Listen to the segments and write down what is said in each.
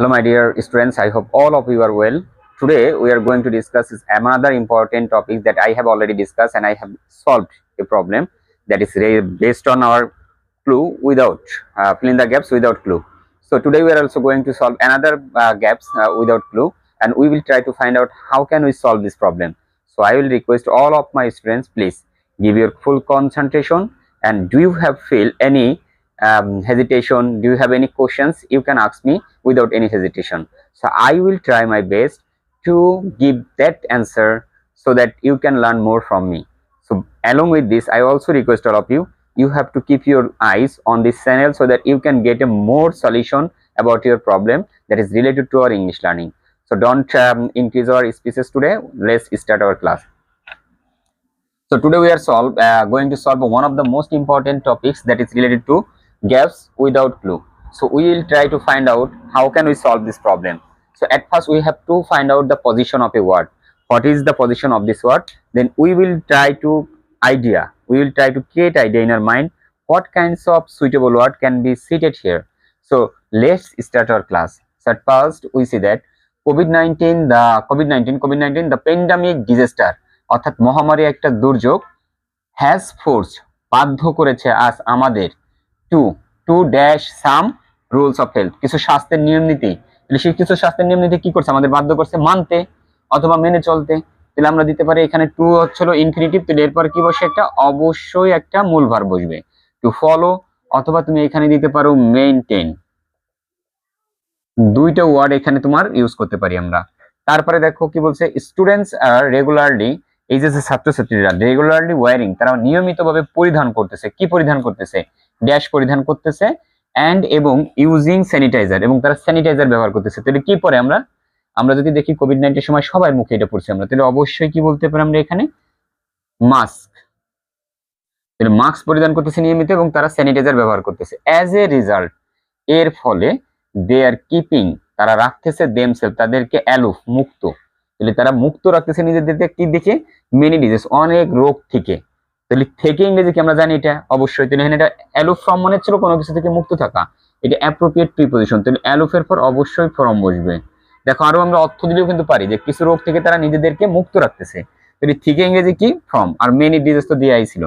Hello, my dear students. I hope all of you are well. Today, we are going to discuss is another important topic that I have already discussed and I have solved a problem that is based on our clue without uh, fill in the gaps without clue. So today we are also going to solve another uh, gaps uh, without clue and we will try to find out how can we solve this problem. So I will request all of my students please give your full concentration and do you have feel any um, hesitation. Do you have any questions? You can ask me without any hesitation. So i will try my best to give that answer so that you can learn more from me. So along with this i also request all of you you have to keep your eyes on this channel so that you can get a more solution about your problem that is related to our english learning. So don't um, increase our speeches today. Let's start our class. So today we are solve, uh, going to solve one of the most important topics that is related to gaps without clue. So we will try to find out how can we solve this problem. So at first we have to find out the position of a word. What is the position of this word? Then we will try to idea. We will try to create idea in our mind. What kinds of suitable word can be seated here? So let's start our class. So at first we see that COVID-19, the COVID-19, COVID-19, the pandemic disaster অর্থাৎ মহামারী একটা দুর্যোগ has force বাধ্য করেছে আজ আমাদের to to dash some rules of health কিছু স্বাস্থ্যের নিয়ম নীতি। তাহলে সেই কিছু স্বাস্থ্যের নিয়ম নীতি কি করছে? আমাদের বাধ্য করছে মানতে অথবা মেনে চলতে। তাহলে আমরা দিতে পারি এখানে টু হচ্ছিল ইনফিনিটিভ তাহলে এরপর কি বসে একটা? অবশ্যই একটা মূল ভার বসবে। টু ফলো অথবা তুমি এখানে দিতে পারো মেইনটেইন দুইটা ওয়ার্ড এখানে তোমার ইউজ করতে পারি আমরা। তারপরে দেখো কি বলছে স্টুডেন্টস আর রেগুলারলি এই যে যে ছাত্রছাত্রীরা রেগুলারলি ওয়ারিং তারা নিয়মিতভাবে পরিধান করতেছে। কি পরিধান করতেছে? ড্যাশ পরিধান করতেছে অ্যান্ড এবং ইউজিং স্যানিটাইজার এবং তারা স্যানিটাইজার ব্যবহার করতেছে। তাহলে কি পরে আমরা? আমরা যদি দেখি কোভিড নাইন্টিন সময় সবার মুখে এটা পড়ছি আমরা, তাহলে অবশ্যই কি বলতে পারি আমরা এখানে? মাস্ক তাহলে মাস্ক পরিধান করতেছে নিয়মিত এবং তারা স্যানিটাইজার ব্যবহার করতেছে। অ্যাজ এ রেজাল্ট এর ফলে দে আর কিপিং তারা রাখতেছে দেমসেলফ তাদেরকে অ্যালুফ মুক্ত। তাহলে তারা মুক্ত রাখতেছে নিজেদেরকে কি দেখে? মেনি ডিজিজ অনেক রোগ থেকে। তাহলে থেকে ইংরেজি কি আমরা জানি এটা? অবশ্যই। তাহলে এখানে এটা অ্যালুফ ফ্রম মানে ছিল কোনো কিছু থেকে মুক্ত থাকা। এটা অ্যাপ্রোপ্রিয়েট প্রিপোজিশন তাহলে অ্যালুফের পর অবশ্যই ফরম বসবে। দেখো, আরও আমরা অর্থ দিলেও কিন্তু পারি যে কিছু রোগ থেকে তারা নিজেদেরকে মুক্ত রাখতেছে। তাহলে থেকে ইংরেজি কি? ফ্রম আর মেনি ডিজিজ তো দেওয়াই ছিল।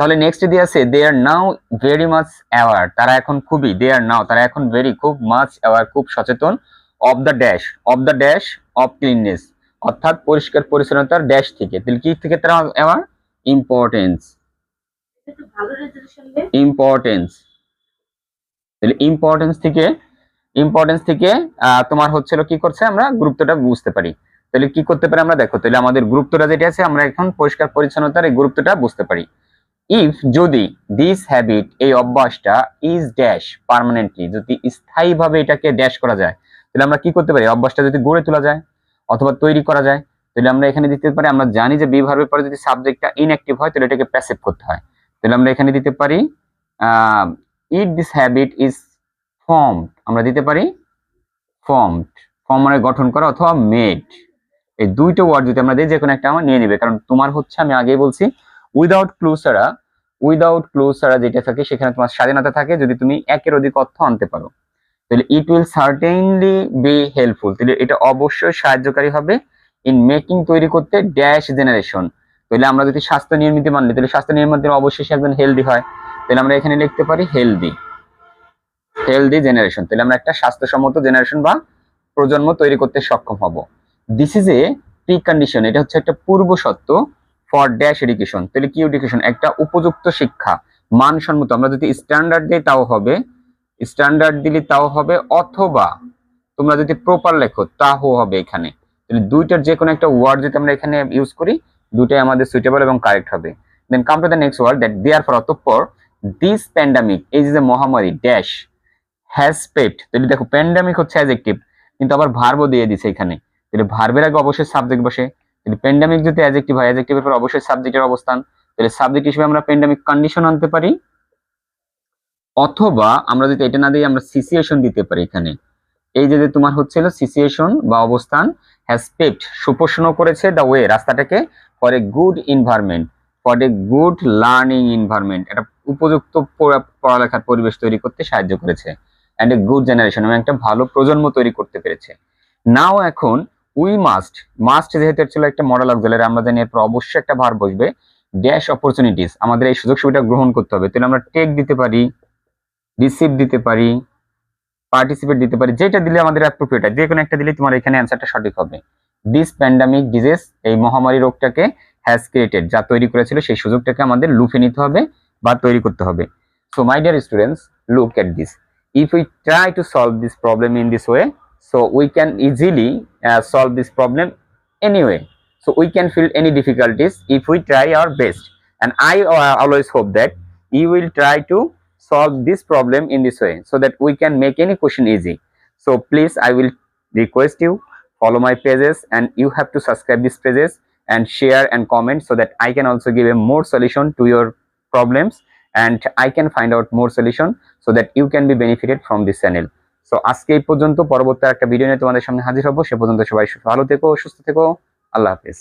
তাহলে নেক্সট দিয়ে আছে they are now very much aware তারা এখন খুবই দে আর নাও তারা এখন ভেরি খুব মাচ অ্যাওয়ার খুব সচেতন of the dash of the dash of cleanliness অর্থাৎ পরিষ্কার পরিচ্ছন্নতার ড্যাশ থেকে। তাহলে কি থেকে তারা অ্যাওয়ার ইম্পর্টেন্স ইম্পর্টেন্স তাহলে ইম্পর্টেন্স থেকে ইম্পর্টেন্স থেকে তোমার হচ্ছিল কি করছে আমরা গুরুত্বটা বুঝতে পারি। তাহলে কি করতে পারি আমরা? দেখো, তাহলে আমাদের গুরুত্বটা যেটা আছে, আমরা এখন পরিষ্কার পরিচ্ছন্নতার এই গুরুত্বটা বুঝতে পারি। ইফ যদি দিস হ্যাবিট এই অভ্যাসটা ইজ ড্যাশ পার্মানেন্টলি যদি স্থায়ীভাবে এটাকে ড্যাশ করা যায়, তাহলে আমরা কি করতে পারি? অভ্যাসটা যদি গড়ে তোলা যায়, অথবা তৈরি করা যায় তাহলে আমরা এখানে দিতে পারি, আমরা জানি যে বি ভার্বের পরে যদি সাবজেক্টটা ইনঅ্যাক্টিভ হয়, তাহলে এটাকে প্যাসিভ করতে হয়। তাহলে আমরা এখানে দিতে পারি it this habit is formed আমরা দিতে পারি ফর্মড ফর্ম মানে গঠন করা অথবা মেড এই দুইটা ওয়ার্ড যদি আমরা দিই যে কোনো একটা আমার নিয়ে নিবে। কারণ তোমার হচ্ছে, আমি আগেই বলছি উইদাউট ক্লু ছাড়া উইদাউট ক্লু ছাড়া যেটা থাকে, সেখানে তোমার স্বাধীনতা থাকে, যদি তুমি একের অধিক অর্থ আনতে পারো। তাহলে it will certainly be helpful তাহলে এটা অবশ্যই সাহায্যকারী হবে। ইন মেকিং তৈরি করতে ড্যাশ জেনারেশন তাহলে আমরা যদি স্বাস্থ্য নিয়মিত মানলে তাহলে স্বাস্থ্য নিয়মিত অবশ্যই একজন হেলদি হয়। তাহলে আমরা এখানে লিখতে পারি হেলদি হেলদি জেনারেশন তাহলে আমরা একটা স্বাস্থ্যসম্মত জেনারেশন বা প্রজন্ম তৈরি করতে সক্ষম হব। This is a precondition এটা হচ্ছে একটা পূর্ব সত্য ফর ড্যাশ এডুকেশন তাহলে কি এডুকেশন একটা উপযুক্ত শিক্ষা। মানসম্মত। আমরা যদি স্ট্যান্ডার্ড দিই, তাও হবে। স্ট্যান্ডার্ড দিলে তাও হবে। অথবা তোমরা যদি প্রপার লেখো তাও হবে এখানে। তাহলে দুইটার যে কোনো একটা ওয়ার্ড যদি আমরা এখানে ইউজ করি দুটাই আমাদের সুইটেবল এবং কারেক্ট হবে। Then come to the next word that therefore অতঃপর দিস প্যান্ডামিক এই যে মহামারী ড্যাশ হ্যাজ পেট তাহলে দেখো প্যান্ডামিক হচ্ছে অ্যাজেক্টিভ কিন্তু আবার ভার্বও দিয়ে দিছে এখানে। তাহলে ভার্বের আগে অবশ্যই সাবজেক্ট বসে। তাহলে প্যান্ডামিক যদি অ্যাজেক্টিভ হয় অ্যাজেক্টিভের পর অবশ্যই সাবজেক্টের অবস্থান। তাহলে সাবজেক্ট হিসেবে আমরা প্যান্ডামিক কন্ডিশন আনতে পারি, অথবা আমরা যদি এটা না দিই, আমরা সিচুয়েশন দিতে পারি এখানে। এই যে তোমার হচ্ছিল সিচুয়েশন বা অবস্থান হ্যাজ পেপড সুপোষণ করেছে the way রাস্তাটাকে for a good environment for a good learning environment একটা উপযুক্ত পড়ালেখার পরিবেশ তৈরি করতে সাহায্য করেছে অ্যান্ড এ গুড জেনারেশন এবং একটা ভালো প্রজন্ম তৈরি করতে পেরেছে। নাও এখন উই মাস্ট মাস্ট যেহেতু ছিল একটা মডেল অক্সিলারি আমরা জানি এরপর অবশ্যই একটা ভার বসবে ড্যাশ অপরচুনিটিস আমাদের এই সুযোগ সুবিধা গ্রহণ করতে হবে। তাহলে আমরা টেক দিতে পারি রিসিভ দিতে পারি পার্টিসিপেট দিতে পারি, যেটা দিলে আমাদের অ্যাপ্রোপ্রিয়েট হয়। যে কোনো একটা দিলে তোমার এখানে অ্যান্সারটা সঠিক হবে। দিস প্যান্ডামিক ডিজিজ এই মহামারী রোগটাকে হ্যাজ ক্রিয়েটেড যা তৈরি করেছিল সেই সুযোগটাকে আমাদের লুফে নিতে হবে বা তৈরি করতে হবে। So my dear students look at this if we try to solve this problem in this way so we can easily solve this problem anyway so we can feel any difficulties if we try our best and I always hope that you will try to solve this problem in this way so that we can make any question easy so please i will request you follow my pages and you have to subscribe these pages and share and comment so that i can also give a more solution to your problems and i can find out more solution so that you can be benefited from this channel so আজকে এই পর্যন্ত পরবর্তী একটা video নিয়ে তোমাদের সামনে হাজির হব সে পর্যন্ত সবাই ভালো থেকো সুস্থ থেকো আল্লাহ হাফেজ